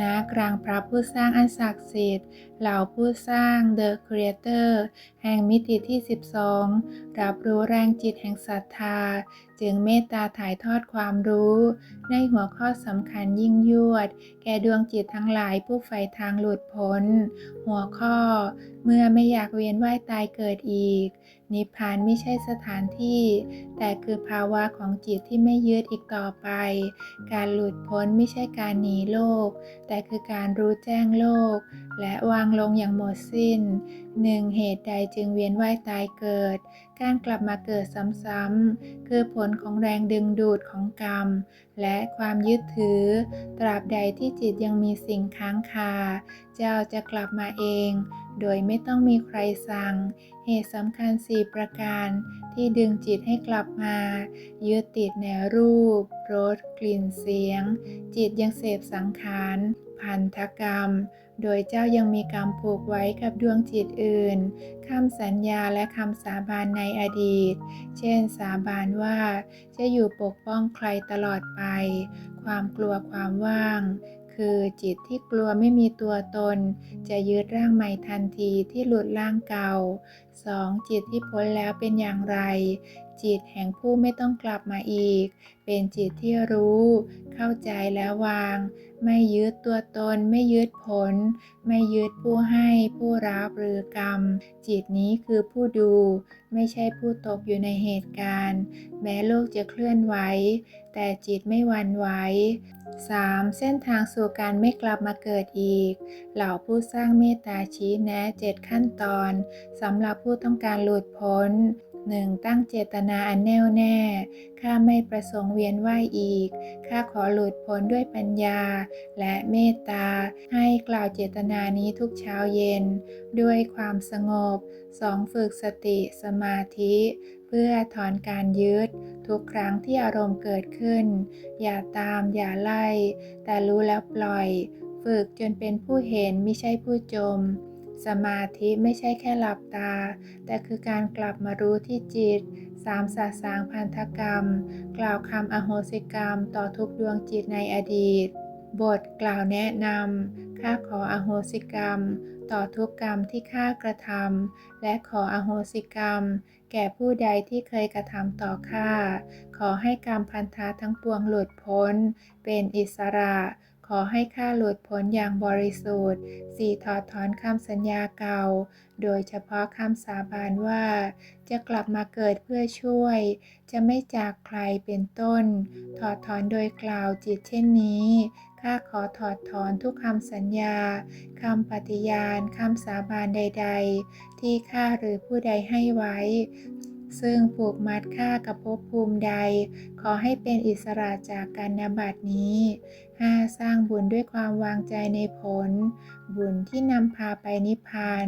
ณกลางพระผู้สร้างอันศักดิ์สิทธิ์ เหล่าผู้สร้าง The Creator แห่งมิติที่ 12 รับรู้แรงจิตแห่งศรัทธา จึงเมตตาถ่ายทอดความรู้ ในหัวข้อสำคัญยิ่งยวด แก่ดวงจิตทั้งหลายผู้ใฝ่ทางหลุดพ้น หัวข้อ เมื่อไม่อยากเวียนว่ายตายเกิดอีก นิพพานไม่ใช่สถานที่ แต่คือภาวะของจิตที่ไม่ยึดอีกต่อไป การหลุดพ้นไม่ใช่การหนีโลก แต่คือการรู้แจ้งโลกและวางลงอย่างหมดสิ้นหนึ่งเหตุใดจึงเวียนว่ายตายเกิด การกลับมาเกิดซ้ำๆคือผลของแรงดึงดูดของกรรม และความยึดถือ ตราบใดที่จิตยังมีสิ่งค้างคา เจ้าจะกลับมาเอง โดยไม่ต้องมีใครสั่ง เหตุสำคัญ4ประการที่ดึงจิตให้กลับมา ยึดติดในรูปรสกลิ่นเสียง จิตยังเสพสังขารพันธกรรม โดยเจ้ายังมีกรรมผูกไว้กับดวงจิตอื่น คำสัญญาและคำสาบานในอดีต เช่นสาบานว่า จะอยู่ปกป้องใครตลอดไป ความกลัวความว่าง คือจิตที่กลัวไม่มีตัวตน จะยึดร่างใหม่ทันทีที่หลุดร่างเก่า 2. จิตที่พ้นแล้วเป็นอย่างไร จิตแห่งผู้ไม่ต้องกลับมาอีก เป็นจิตที่รู้ เข้าใจแล้ววาง ไม่ยึดตัวตน ไม่ยึดผล ไม่ยึดผู้ให้ ผู้รับหรือกรรม จิตนี้คือผู้ดู ไม่ใช่ผู้ตกอยู่ในเหตุการณ์ แม้โลกจะเคลื่อนไหว แต่จิตไม่หวั่นไหว 3. เส้นทางสู่การไม่กลับมาเกิดอีก เหล่าผู้สร้างเมตตาชี้แนะเจ็ดขั้นตอนสำหรับผู้ต้องการหลุดพ้น 1. ตั้งเจตนาอันแน่วแน่ ข้าไม่ประสงค์เวียนว่ายอีก ข้าขอหลุดพ้นด้วยปัญญา และเมตตา ให้กล่าวเจตนานี้ทุกเช้าเย็น ด้วยความสงบ 2. ฝึกสติสมาธิ เพื่อถอนการยึด ทุกครั้งที่อารมณ์เกิดขึ้น อย่าตามอย่าไล่ แต่รู้แล้วปล่อย ฝึกจนเป็นผู้เห็นไม่ใช่ผู้จม สมาธิไม่ใช่แค่หลับตา แต่คือการกลับมารู้ที่จิตสามสาสางพันธกรรม กล่าวคำอโหสิกรรมต่อทุกดวงจิตในอดีต บทกล่าวแนะนำข้าขออโหสิกรรม ต่อทุกกรรมที่ข้ากระทำและขออโหสิกรรม แก่ผู้ใดที่เคยกระทำต่อข้าขอให้กรรมพันธะทั้งปวงหลุดพ้น เป็นอิสระ อให้ข้าหลุดพ้นอย่างบริสุทธิ์สี่ถอดถอนคำสัญญาเก่า โดยเฉพาะคำสาบานว่า จะกลับมาเกิดเพื่อช่วย จะไม่จากใครเป็นต้น ถอดถอนโดยกล่าวจิตเช่นนี้ข้าขอถอดถอนทุกคำสัญญา คำปฏิญาณ คำสาบานใด ๆ ที่ข้าหรือผู้ใดให้ไว้ ซึ่งผูกมัดข้ากับภพภูมิใด ขอให้เป็นอิสระจากการนบัตนี้ 5. สร้างบุญด้วยความวางใจในผล บุญที่นำพาไปนิพพาน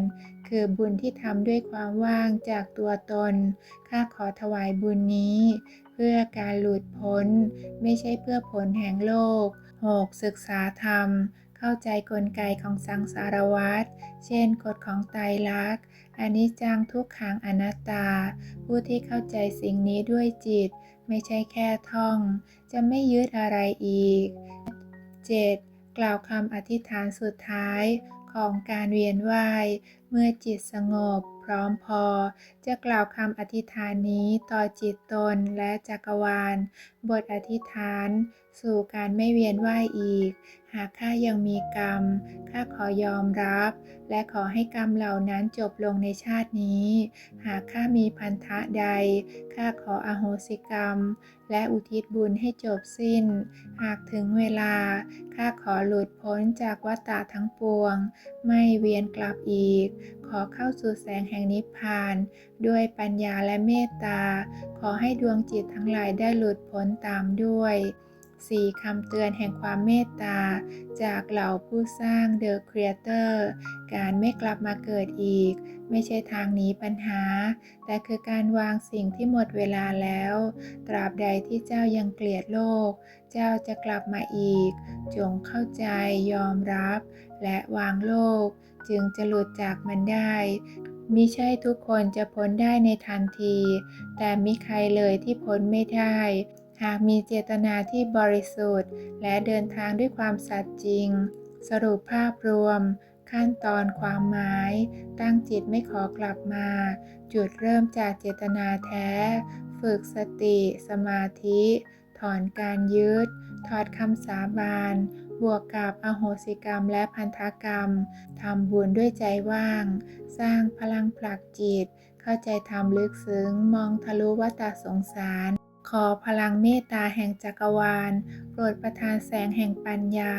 คือบุญที่ทำด้วยความว่างจากตัวตน ข้าขอถวายบุญนี้ เพื่อการหลุดพ้น ไม่ใช่เพื่อผลแห่งโลก 6. ศึกษาธรรม เข้าใจกลไกของสังสารวัฏ เช่นกฎของไตรลักษณ์ อนิจจังทุกขังอนัตตา ผู้ที่เข้าใจสิ่งนี้ด้วยจิต ไม่ใช่แค่ท่อง จะไม่ยึดอะไรอีก 7. กล่าวคำอธิษฐานสุดท้ายของการเวียนว่าย เมื่อจิตสงบ พร้อมพอ จะกล่าวคำอธิษฐานนี้ต่อจิตตนและจักรวาล บทอธิษฐาน สู่การไม่เวียนว่ายอีก หากข้ายังมีกรรม ข้าขอยอมรับ และขอให้กรรมเหล่านั้นจบลงในชาตินี้ หากข้ามีพันธะใด ข้าขออโหสิกรรม และอุทิศบุญให้จบสิ้น หากถึงเวลา ข้าขอหลุดพ้นจากวัฏฏะทั้งปวง ไม่เวียนกลับอีกขอเข้าสู่แสงแห่งนิพพาน ด้วยปัญญาและเมตตา ขอให้ดวงจิตทั้งหลายได้หลุดพ้นตามด้วย 4. คำเตือนแห่งความเมตตา จากเหล่าผู้สร้าง The Creator การไม่กลับมาเกิดอีก ไม่ใช่ทางหนีปัญหา แต่คือการวางสิ่งที่หมดเวลาแล้ว ตราบใดที่เจ้ายังเกลียดโลก เจ้าจะกลับมาอีก จงเข้าใจยอมรับ และวางโลก จึงจะหลุดจากมันได้มิใช่ทุกคนจะพ้นได้ในทันที แต่มีใครเลยที่พ้นไม่ได้ หากมีเจตนาที่บริสุทธิ์ และเดินทางด้วยความสัตย์จริง สรุปภาพรวม ขั้นตอนความหมาย ตั้งจิตไม่ขอกลับมา จุดเริ่มจากเจตนาแท้ ฝึกสติ สมาธิ ถอนการยึด ถอดคำสาบาน วกกับอโหสิกรรมและพันธกรรมทำบุญด้วยใจว่าง สร้างพลังผลักจิต เข้าใจธรรมลึกซึ้ง มองทะลุวัฏสงสาร ขอพลังเมตตาแห่งจักรวาล โปรดประทานแสงแห่งปัญญา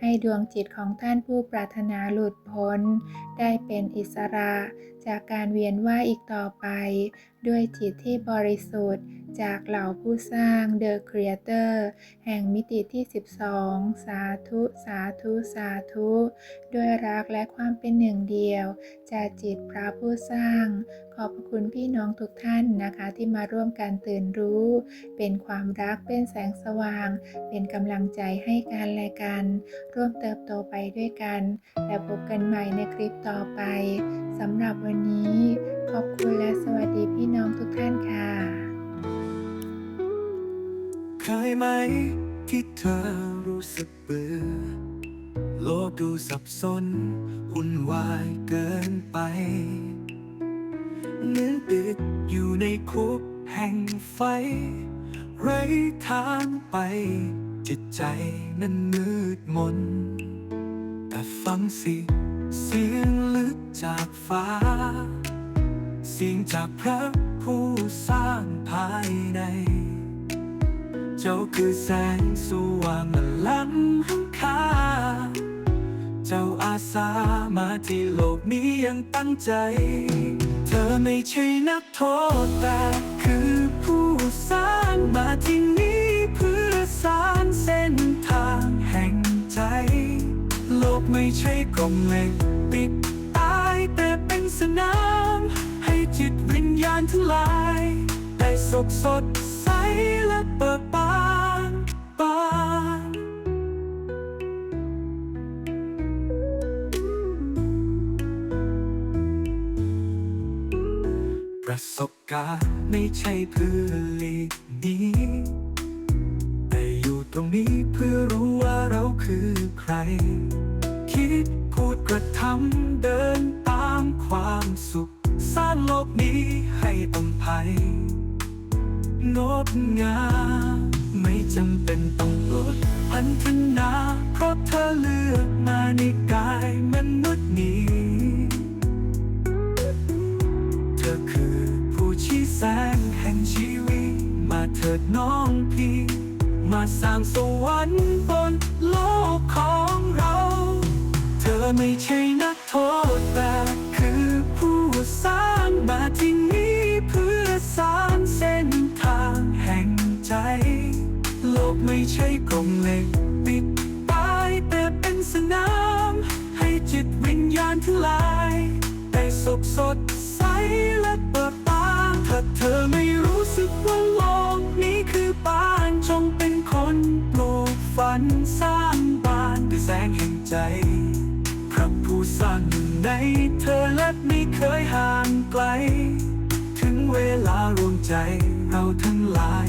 ให้ดวงจิตของท่านผู้ปรารถนาหลุดพ้น ได้เป็นอิสระ จากการเวียนว่ายอีกต่อไป ด้วยจิตที่บริสุทธิ์ จากเหล่าผู้สร้าง The Creator แห่งมิติที่ 12 สาธุ สาธุ สาธุ ด้วยรักและความเป็นหนึ่งเดียว จากจิตพระผู้สร้าง ขอบพระคุณพี่น้องทุกท่านนะคะที่มาร่วมการตื่นรู้ เป็นความรักเป็นแสงสว่าง เป็นกำลังใจให้กันและกัน ร่วมเติบโตไปด้วยกัน และพบกันใหม่ในคลิปต่อไปสำหรับวันนี้ ขอบคุณและสวัสดีพี่น้องทุกท่านค่ะ เคยไหม ที่เธอรู้สึกเบื่อ โลกดูสับสนวุ่นวายเกินไปเหมือนติดอยู่ในคุกแห่งไฟ ไร้ทางไป จิตใจนั้นมืดมน แต่ฟังสิเสียงลึกจากฟ้า เสียงจากพระผู้สร้างภายใน เจ้าคือแสงสว่างและล้ำค่าเจ้าอาสามาที่โลกนี้ยังตั้งใจ เธอไม่ใช่นักโทษแต่คือผู้สร้างมาที่นี่เพื่อสร้างเส้นทางแห่งใจ โลกไม่ใช่กรงเหล็กปิดตายแต่เป็นสนาม ให้จิตวิญญาณทั้งหลาย ได้สกสดใสและเปิด บาน ประสบการณ์ไม่ใช่เพื่อหลีกหนีแต่อยู่ตรงนี้เพื่อรู้ว่าเราคือใคร คิดพูดกระทำเดินตามความสุข สร้างโลกนี้ให้อภัยงดงาม จำเป็นต้องลดพันธนา เพราะเธอเลือกมาในกายมนุษย์นี้ เธอคือผู้ชี้แสงแห่งชีวิต มาเถิดน้องพี่ มาสร้างสวรรค์บนโลกของเรา เธอไม่ใช่ เหล็กปิดตายแต่เป็นสนาม ให้จิตวิญญาณทั้งหลายได้สกสดใสและเปิดบาถ้าเธอไม่รู้สึกว่าโลกนี้คือบ้านจงเป็นคนปลูกฝันสร้างบ้านด้วยแสงแห่งใจพระผู้สร้างอยู่ในเธอและไม่เคยห่างไกล ถึงเวลารวมใจเราทั้งหลาย